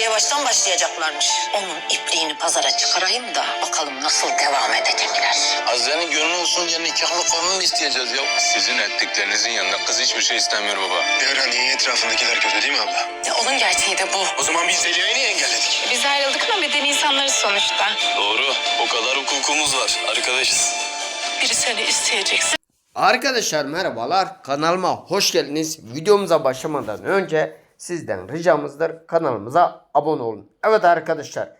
işe baştan başlayacaklarmış. Onun ipliğini pazara çıkarayım da bakalım nasıl devam edecekler. Azra'nın gönlü olsun diye nikahlı kanunu isteyeceğiz ya. Sizin ettiklerinizin yanında kız hiçbir şey istemiyor baba. Devran niye etrafındakiler kötü değil mi abla? Ya onun gerçeği de bu. O zaman biz Zeliha'yı niye engelledik? Biz ayrıldık ama beden insanlarız sonuçta. Doğru. O kadar hukukumuz var. Arkadaşız. Biri seni isteyecekse Arkadaşlar merhabalar kanalıma hoş geldiniz. Videomuza başlamadan önce sizden ricamızdır kanalımıza abone olun. Evet arkadaşlar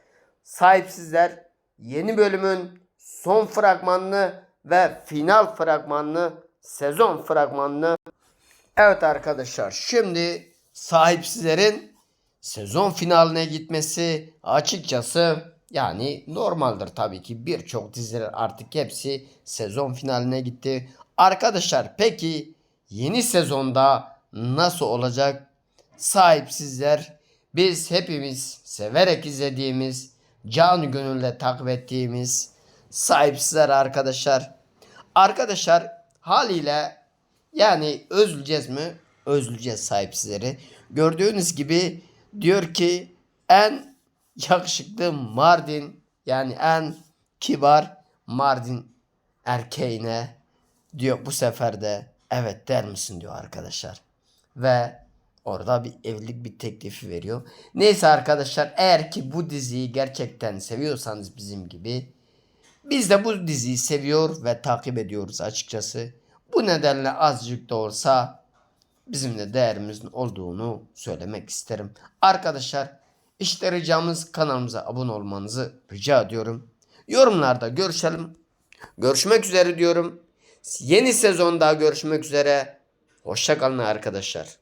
sahipsizler yeni bölümün son fragmanını ve final fragmanını sezon fragmanını Evet arkadaşlar şimdi sahipsizlerin sezon finaline gitmesi açıkçası yani normaldir tabii ki birçok diziler artık hepsi sezon finaline gitti. Arkadaşlar peki yeni sezonda nasıl olacak? Sahipsizler biz hepimiz severek izlediğimiz, canı gönülle takip ettiğimiz sahipsizler arkadaşlar. Arkadaşlar haliyle yani özleyeceğiz mi? Özleyeceğiz sahipsizleri. Gördüğünüz gibi diyor ki en yakışıklı Mardin yani en kibar Mardin erkeğine diyor bu sefer de evet der misin diyor arkadaşlar. Ve orada bir evlilik bir teklifi veriyor. Neyse arkadaşlar eğer ki bu diziyi gerçekten seviyorsanız bizim gibi biz de bu diziyi seviyor ve takip ediyoruz açıkçası. Bu nedenle azıcık da olsa bizim de değerimizin olduğunu söylemek isterim. Arkadaşlar işte ricamız kanalımıza abone olmanızı rica ediyorum. Yorumlarda görüşelim. Görüşmek üzere diyorum. Yeni sezonda görüşmek üzere. Hoşçakalın arkadaşlar.